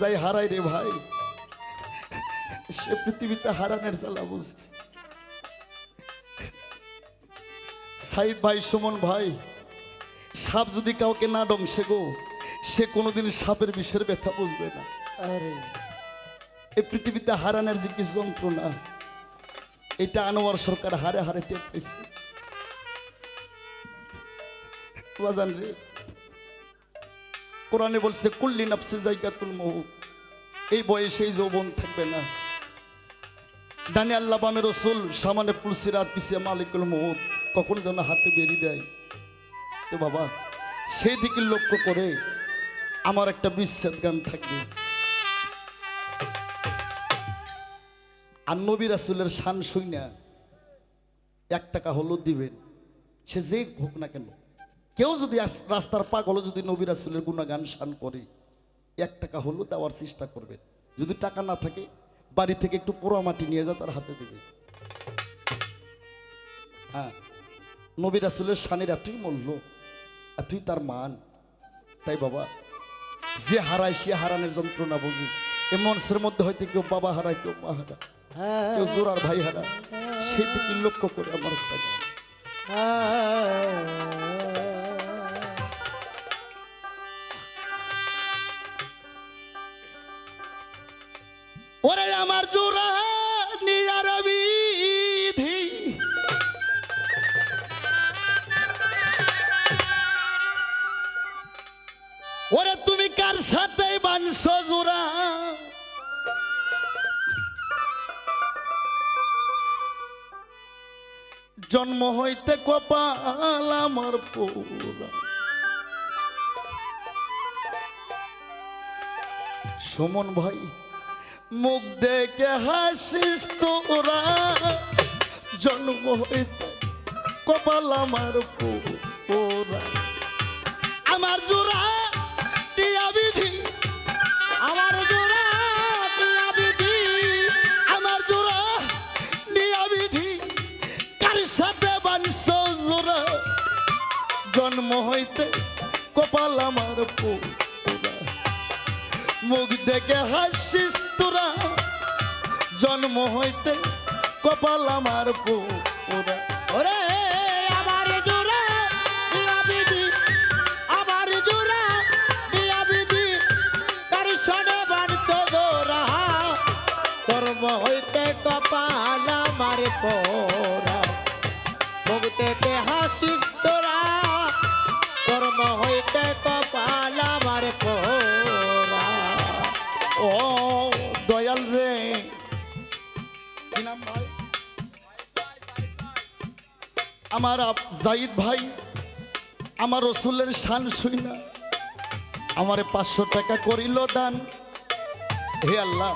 যাই হারাই রে ভাই। সে পৃথিবীতে হারানের জ্বালা বুঝি সাইদ ভাই সুমন ভাই সাপ যদি কাউকে না ডংসে গো সে কোনোদিন সাপের বিষের ব্যথা বুঝবে না। আরে। এই পৃথিবীতে হারানের যে কিছু যন্ত্রণা এটা আনোয়ার সরকার হারে হারে টের পেয়েছে রে কোরআনে বলছে, কুল্লি নাফসে জায়গাতুল মহ এই বয়সে যৌবন থাকবে না। ডানে আল্লাহ বামে রসুল, সামানে ফুলসিরাত পিছিয়ে মালিকুল মহুদ কখন যেন হাতে বেরিয়ে দেয়। তো বাবা, সেই দিকে লক্ষ্য করে আমার একটা বিচ্ছেদ গান থাকবে। আর নবী রাসুলের শান শুই না এক টাকা হলো দিবেন। সে যে হোক না কেন কেউ যদি রাস্তার পাগল যদি নবী রাসুলের গুণাগান শান করে এক টাকা হলো দেওয়ার চেষ্টা করবেন যদি টাকা না থাকে বাড়ি থেকে একটু পোড়া মাটি নিয়ে যা তার হাতে দেবে। হ্যাঁ নবী রাসুলের শানের এতই মূল্য এতই তার মান। তাই বাবা যে হারায় সে হারানের যন্ত্রণা বুঝি। এ মনসের মধ্যে হয়তো কেউ বাবা হারায় কেউ মা হারায়। হ্যাঁ। কেউ জোরার ভাই হারা সেই দিকে লক্ষ্য করে আমার ওরে আমার জোড়া নিয়ার বিধি। ওরে তুমি কার সাথে বানছ জোড়া? জন্ম হইতে কপাল আমার পোড়া সুমন ভাই মুখ দেখে হাসিস তোরা। জন্ম হইতে কপাল আমার পোড়া আমার জোড়া, টিয়া বিধি, আমার জোড়া, টিয়া বিধি, আমার জোড়া জোড়া জন্ম হইতে কপাল আমার পোড়া মুখ দেখে হাসিস তোরা। জন্ম হইতে কপাল আমার পোড়া কি নাম ভাই? আমার জাহিদ ভাই, আমার রসুলের শান শুই না। আমারে পাঁচশো টাকা করিল দান। হে আল্লাহ,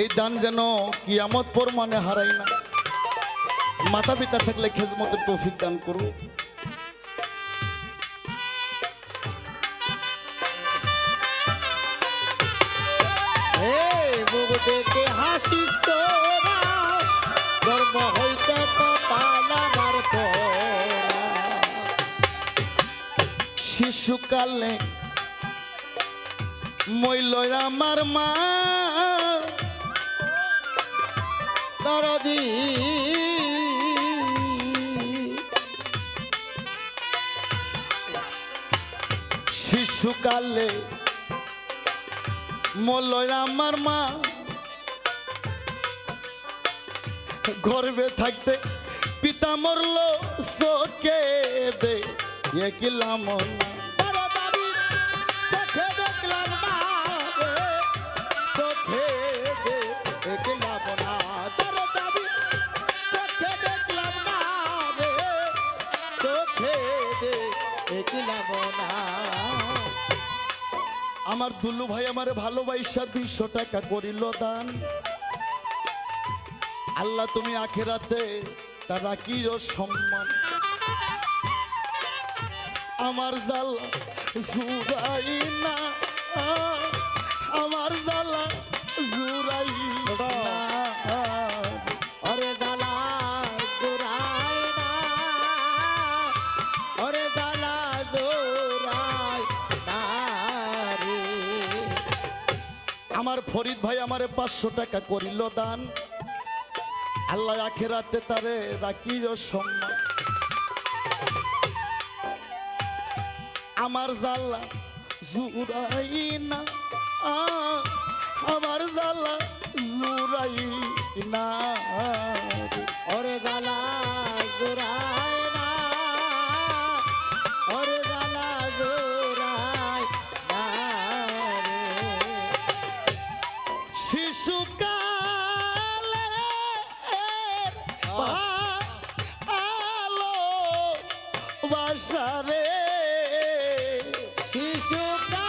এই দান যেন কিয়ামত পর মানে হারাই না। মাতা পিতা থাকলে খেজমতের তৌফিক দান করু হাসি তোরা শিশুকালে মইল আমার মা। দরদি শিশুকালে মইল আমার মা। গর্বে থাকতে পিতা মরল চোখে দে একিলাম বড় দেখলাম না। আমার দুলু ভাই আমার ভালোবাসা দুইশো টাকা করিল দান। আল্লাহ তুমি আখেরাতে তারা কি সম্মান। আমার জাল জুড়াই না। ফরিদ ভাই আমারে পাঁচশো টাকা করিল দান। আল্লাহ আখেরাতে তারে রাখিল সম্মান। আমার জাল্লা জুরাই না, আমার জাল্লা জুরাই না। শিশুকালে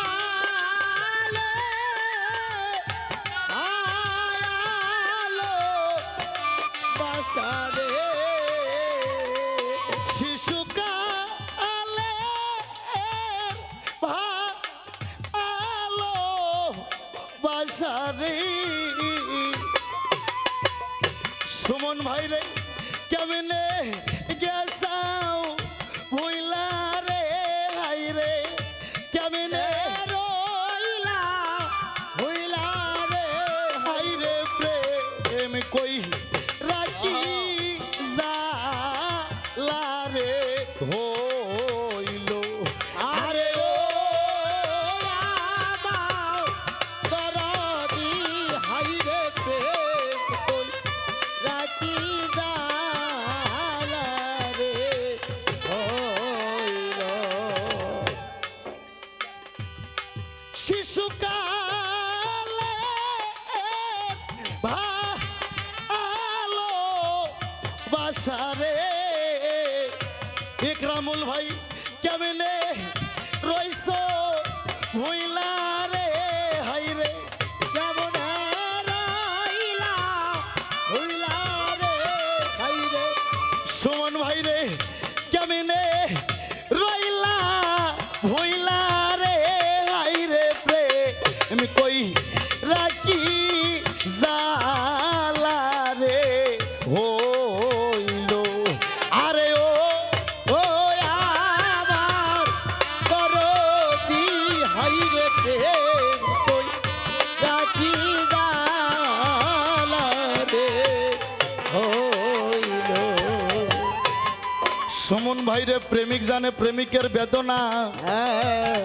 সুমন ভাই রে প্রেমিক জানে প্রেমিকের বেদনা। হ্যাঁ।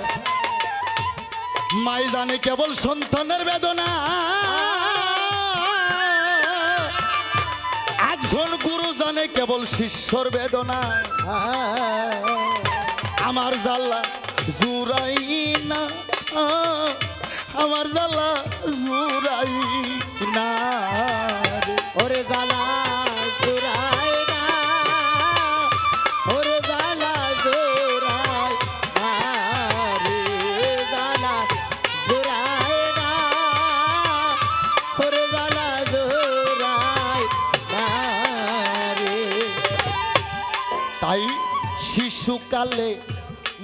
মাই জানে কেবল সন্তানের বেদনা। একজন গুরু জানে কেবল শিষ্যর বেদনা। আমার জাল্লা জুরাই না। আমার জাল্লা জুরাই না। ওরে জালা জোরায় না জালা না জালা জালা তাই শিশুকালে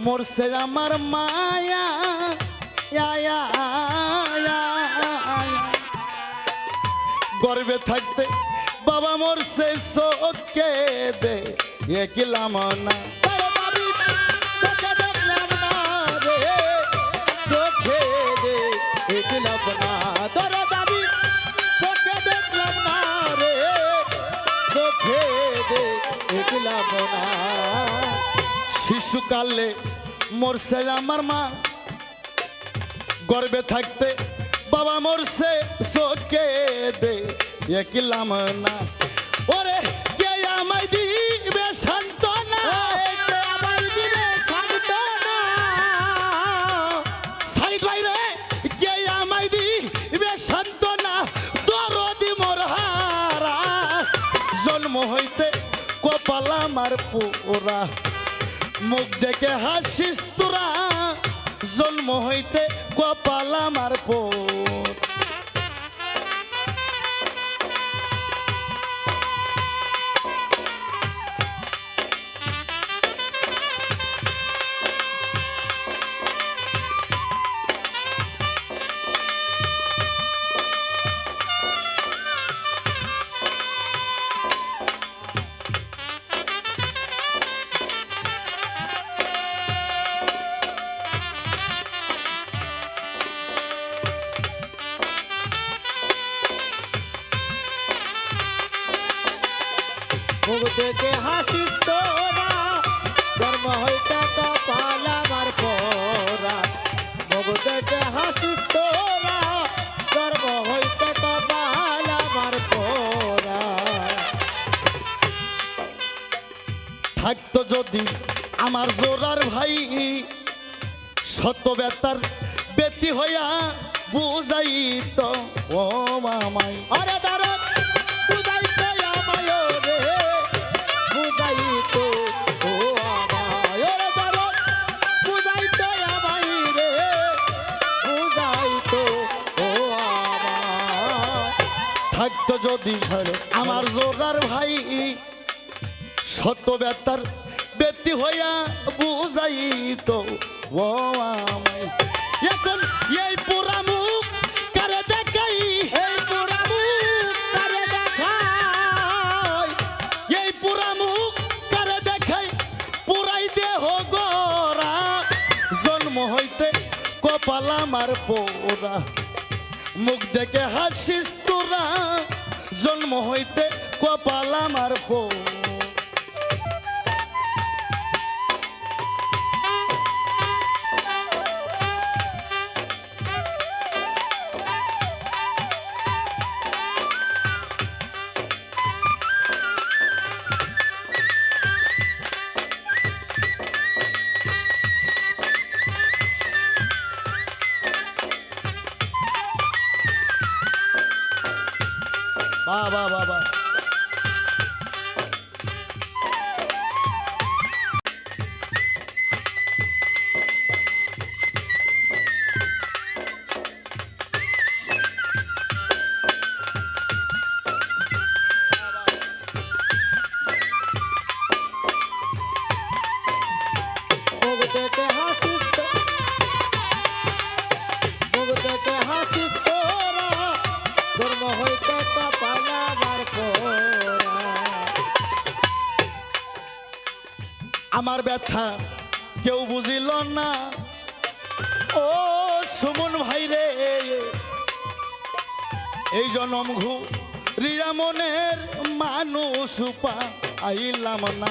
মরছে আমার মায়া। গর্বে থাকতে বাবা চোখে দে একলাম না? চোখে দে চোখে দে দেখলাম না শিশুকালে মরছে আমার মা গর্বে থাকতে বাবা মরছে চোখে দে একলাম না। ওরে কে আমায় দিবে সান্ত্বনা? এই যে আমার দিবে সান্ত্বনা? সাইদ ভাই রে কে আমায় দিবে সান্ত্বনা? দরদি মোর হারা। জন্ম হইতে কপাল আমার পোরা। মুখ দেখে হাসিস তোরা। জন্ম হইতে কপাল আমার পোর মুখ থেকে হাসিস তোরা। জন্ম হইতে কপাল আমার পরা। মুখ থেকে হাসিস তোরা। জন্ম হইতে কপাল আমার পরা। থাকতো যদি আমার জোরার ভাই শত বেতার বেতি হইয়া বুঝাই তো ও মামাই। আরে বেতার বেতি হইয়া বুঝাই তো ও আমাই এখন এই পুরা মুখ কারে দেখাই? এই পুরা মুখ তারে দেখাই? এই পুরা মুখ কারে দেখাই? পুরাই জন্ম হইতে কপাল আমার পোরা মুখ দেখে হাসিস তোরা, জন্ম হইতে কপাল আমার পোরা আমার ব্যথা কেউ বুঝিল না। ও সুমন ভাই রে, এই জনম ঘু রিয়া মনের মানুষ পা আইলাম না।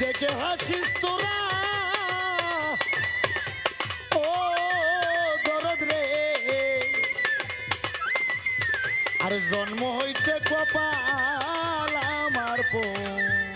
দেখে হাসিস তোরা। ও দরদ রে। জন্ম হইতে কপাল আমার পোড়া